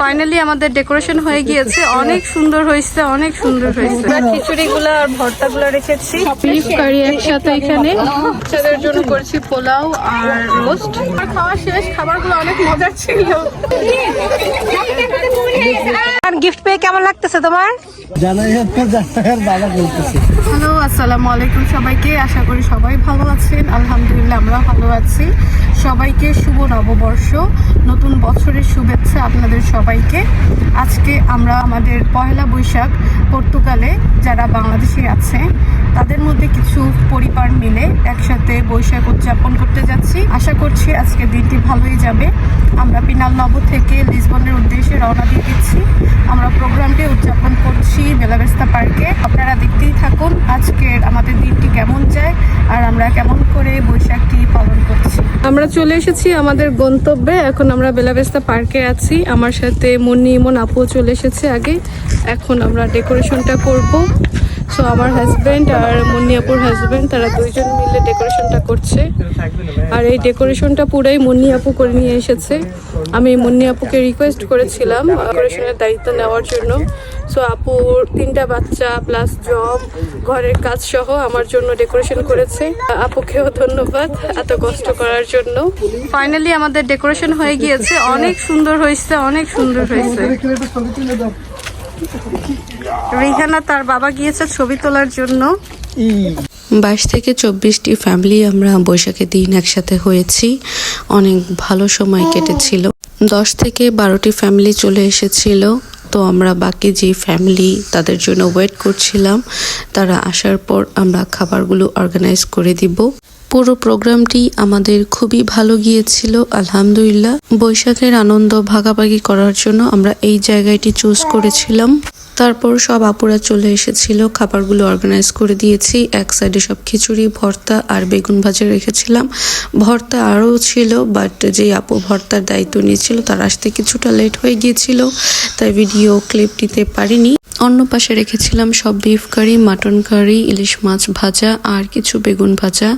Finally আমাদের decoration হয়ে গিয়েছে। অনেক সুন্দর হয়েছে অনেক সুন্দর হয়েছে। খিচুড়ি গুলো আর ভর্তা গুলো রেখেছি। বিফ কারি একসাথে এখানে। বাচ্চাদের জন্য করেছি পোলাও আর রোস্ট খাওয়া শেষ খাবারগুলো অনেক মজার ছিল। গিফট পেয়ে কেমন লাগতেছে তোমার? হ্যালো আসসালামু আলাইকুম সবাইকে। আশা করি সবাই ভালো আছেন। আলহামদুলিল্লাহ আমরা ভালো আছি। সবাইকে শুভ নববর্ষ। নতুন বছরের শুভেচ্ছা আপনাদের সবাইকে। আজকে আমরা আমাদের পয়লা বৈশাখ, পর্তুগালে যারা বাংলাদেশি আছে, তাদের মধ্যে কিছু পরিবার মিলে একসাথে বৈশাখ উদযাপন করতে যাচ্ছি। আশা করছি আজকে দিনটি ভালোই যাবে। আমরা পিনাল নব থেকে লিসবনের উদ্দেশ্যে রওনা দিয়ে দিচ্ছি। আমরা প্রোগ্রামটি উদযাপন করছি বেলাবেস্তা পার্কে। আপনারা দেখতেই থাকুন আজকের আমাদের দিনটি কেমন যায়, আর আমরা কেমন করে বৈশাখটি পালন আমরা চলে এসেছি আমাদের গন্তব্যে। এখন আমরা বেলাবেস্তা পার্কে আছি। আমার সাথে মুন্নি ইমন আপুও চলে এসেছে আগে। এখন আমরা ডেকোরেশনটা করব। সো আমার হাজবেন্ড আর মুন্নি আপুর হাজবেন্ড তারা দুইজন মিলে ডেকোরেশনটা করছে। আর এই ডেকোরেশনটা পুরাই মুন্নি আপু করে নিয়ে এসেছে। আমি মুন্নি আপুকে রিকোয়েস্ট করেছিলাম ডেকোরেশনের দায়িত্ব নেওয়ার জন্য। সো আপুর তিনটা বাচ্চা প্লাস জব ঘরের কাজ সহ আমার জন্য ডেকোরেশন করেছে। আপুকেও ধন্যবাদ এত কষ্ট করার জন্য। ফাইনালি আমাদের ডেকোরেশন হয়ে গিয়েছে। অনেক সুন্দর হয়েছে, অনেক সুন্দর হয়েছে। রিহানা তার বাবা গিয়েছে ছবি তোলার জন্য। বাইশ থেকে চব্বিশটি ফ্যামিলি আমরা বৈশাখের দিন একসাথে হয়েছি। অনেক ভালো সময় কেটেছিল। দশ থেকে বারোটি ফ্যামিলি চলে এসেছিল। তো আমরা বাকি যে ফ্যামিলি তাদের জন্য ওয়েট করছিলাম, তারা আসার পর আমরা খাবারগুলো অর্গানাইজ করে দিব। পুরো প্রোগ্রামটি আমাদের খুবই ভালো গিয়েছিল, আলহামদুলিল্লাহ। বৈশাখের আনন্দ ভাগাভাগি করার জন্য আমরা এই জায়গাটি চুজ করেছিলাম। তারপর সব আপুরা চলে এসেছিল, খাবারগুলো অর্গানাইজ করে দিয়েছি। এক সাইডে সব খিচুড়ি, ভর্তা আর বেগুন ভাজা রেখেছিলাম। ভর্তা আরও ছিল বাট যে আপু ভর্তার দায়িত্ব নিয়েছিল, তার আসতে কিছুটা লেট হয়ে গিয়েছিল, তাই ভিডিও ক্লিপ নিতে পারিনি। অন্য পাশে রেখেছিলাম সব বিফ কারি মাটন কারি ইলিশ মাছ ভাজা আর কিছু বেগুন ভাজা।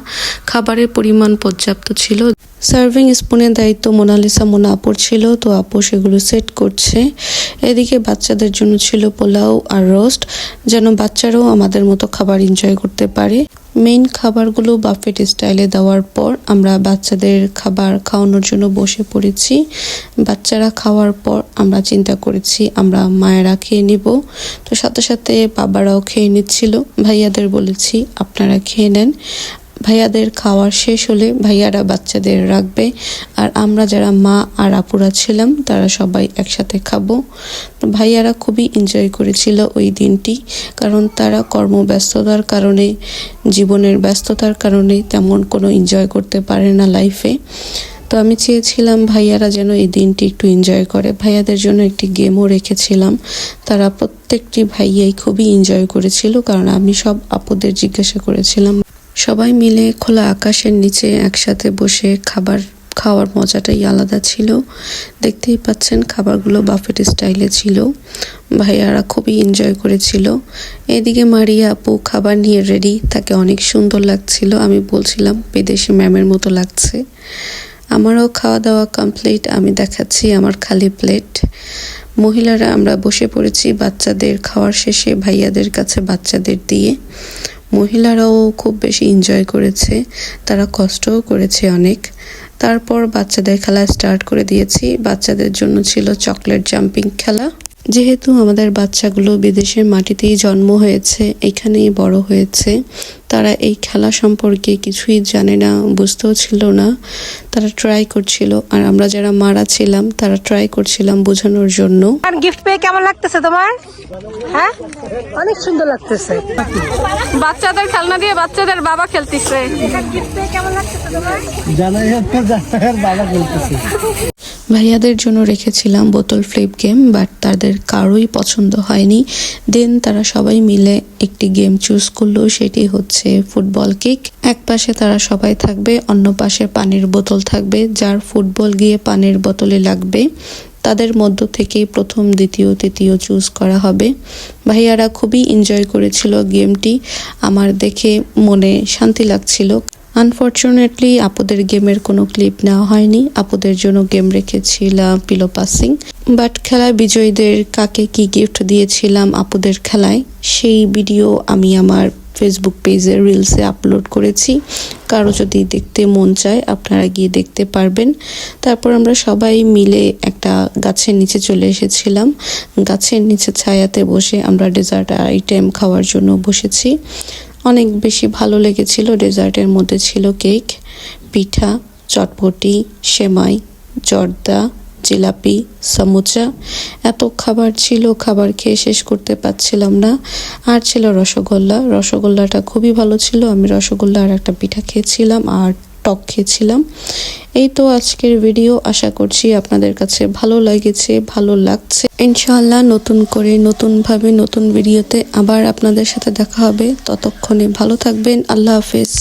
খাবারের পরিমাণ পর্যাপ্ত ছিল। সার্ভিং স্পুনের দায়িত্ব মোনালিসা মোনা আপুর ছিল, তো আপু সেগুলো সেট করছে। এদিকে বাচ্চাদের জন্য ছিল পোলাও আর রোস্ট যেন বাচ্চারাও আমাদের মতো খাবার এনজয় করতে পারে। মেইন খাবারগুলো বাফেট স্টাইলে দেওয়ার পর আমরা বাচ্চাদের খাবার খাওয়ানোর জন্য বসে পড়েছি। বাচ্চারা খাওয়ার পর আমরা চিন্তা করেছি, আমরা মায়েরা খেয়ে নিব। তো সাথে সাথে বাবারাও খেয়ে নিচ্ছিল। ভাইয়াদের বলেছি, আপনারা খেয়ে নেন। ভাইয়াদের খাওয়ার শেষ হলে ভাইয়ারা বাচ্চাদের রাখবে। আর আমরা যারা মা আর আপুরা ছিলাম, তারা সবাই একসাথে খাব। ভাইয়ারা খুবই এনজয় করেছিল ওই দিনটি, কারণ তারা কর্মব্যস্ততার কারণে, জীবনের ব্যস্ততার কারণে তেমন কোনো এনজয় করতে পারে না লাইফে তো আমি চেয়েছিলাম ভাইয়ারা যেন এই দিনটি একটু এনজয় করে। ভাইয়াদের জন্য একটি গেমও রেখেছিলাম। তারা প্রত্যেকটি ভাইয়াই খুবই এনজয় করেছিল, কারণ আমি সব আপুদের জিজ্ঞাসা করেছিলাম। সবাই মিলে খোলা আকাশের নিচে একসাথে বসে খাবার খাওয়ার মজাটাই আলাদা ছিল। দেখতেই পাচ্ছেন খাবারগুলো বাফেট স্টাইলে ছিল। ভাইয়ারা খুবই এনজয় করেছিল। এদিকে মারিয়া আপু খাবার নিয়ে রেডি তাকে অনেক সুন্দর লাগছিল। আমি বলছিলাম, বিদেশি ম্যামের মতো লাগছে। আমারও খাওয়া দাওয়া কমপ্লিট আমি দেখাচ্ছি আমার খালি প্লেট মহিলারা, আমরা বসে পড়েছি বাচ্চাদের খাওয়ার শেষে ভাইয়াদের কাছে বাচ্চাদের দিয়ে। মহিলারাও খুব বেশি এনজয় করেছে, তারা কষ্টও করেছে অনেক। তারপর বাচ্চাদের খেলা স্টার্ট করে দিয়েছি। বাচ্চাদের জন্য ছিল চকলেট জাম্পিং খেলা। যেহেতু আমাদের বাচ্চাগুলো বিদেশের মাটিতেই জন্ম হয়েছে এখানেই বড় হয়েছে তারা এই খেলা সম্পর্কে কিছুই জানে না বুঝতেও ছিল না। তারা ট্রাই করছিল আর আমরা যারা মারা ছিলাম তারা ট্রাই করছিলাম বোঝানোর জন্য। গিফট পেয়ে কেমন লাগতেছে তোমার? হ্যাঁ? অনেক সুন্দর লাগতেছে। বাচ্চাদের খেলনা দিয়ে বাচ্চাদের বাবা খেলতেছে। গিফট পেয়ে কেমন লাগতেছে তোমার জানাই হচ্ছে বাবা বলতেছে ভাইয়াদের জন্য রেখেছিলাম বোতল ফ্লিপ গেম, বাট তাদের কারোই পছন্দ হয়নি। দেন তারা সবাই মিলে একটি গেম চুজ করল, সেটি হচ্ছে ফুটবল কিক। এক পাশে তারা সবাই থাকবে, অন্য পাশে পানির বোতল থাকবে, যার ফুটবল গিয়ে পানির বোতলে লাগবে। তাদের মধ্য থেকে প্রথম, দ্বিতীয়, তৃতীয় চুজ করা হবে। ভাইয়ারা খুবই এনজয় করেছিল গেমটি। আমার দেখে মনে শান্তি লাগছিল। আনফর্চুনেটলি আপুদের গেমের কোনো ক্লিপ নেওয়া হয়নি। আপুদের জন্য গেম রেখেছিলাম পিলো পাসিং বাট খেলায় বিজয়ীদের কাকে কি গিফট দিয়েছিলাম আপুদের খেলায়, সেই ভিডিও আমি আমার ফেসবুক পেজে রিলসে আপলোড করেছি। কারও যদি দেখতে মন চায়, আপনারা গিয়ে দেখতে পারবেন। তারপর আমরা সবাই মিলে একটা গাছের নিচে চলে এসেছিলাম। গাছের নিচে ছায়াতে বসে আমরা ডেজার্ট আইটেম খাওয়ার জন্য বসেছি। অনেক বেশি ভালো লেগেছিল। ডেজার্টের মধ্যে ছিল কেক, পিঠা, চটপটি, সেমাই, জর্দা, জিলাপি, সমুচা। এত খাবার ছিল, খাবার খেয়ে শেষ করতে পারছিলাম না। আর ছিল রসগোল্লা। রসগোল্লাটা খুবই ভালো ছিল। আমি রসগোল্লা আর একটা পিঠা খেয়েছিলাম। আর টক খেয়েছিলাম এই তো আজকের ভিডিও আশা করছি আপনাদের কাছে ভালো লেগেছে, ভালো লাগছে। ইনশাআল্লাহ নতুন করে, নতুনভাবে নতুন ভিডিওতে আবার আপনাদের সাথে দেখা হবে। ততক্ষণে ভালো থাকবেন, আল্লাহ হাফেজ।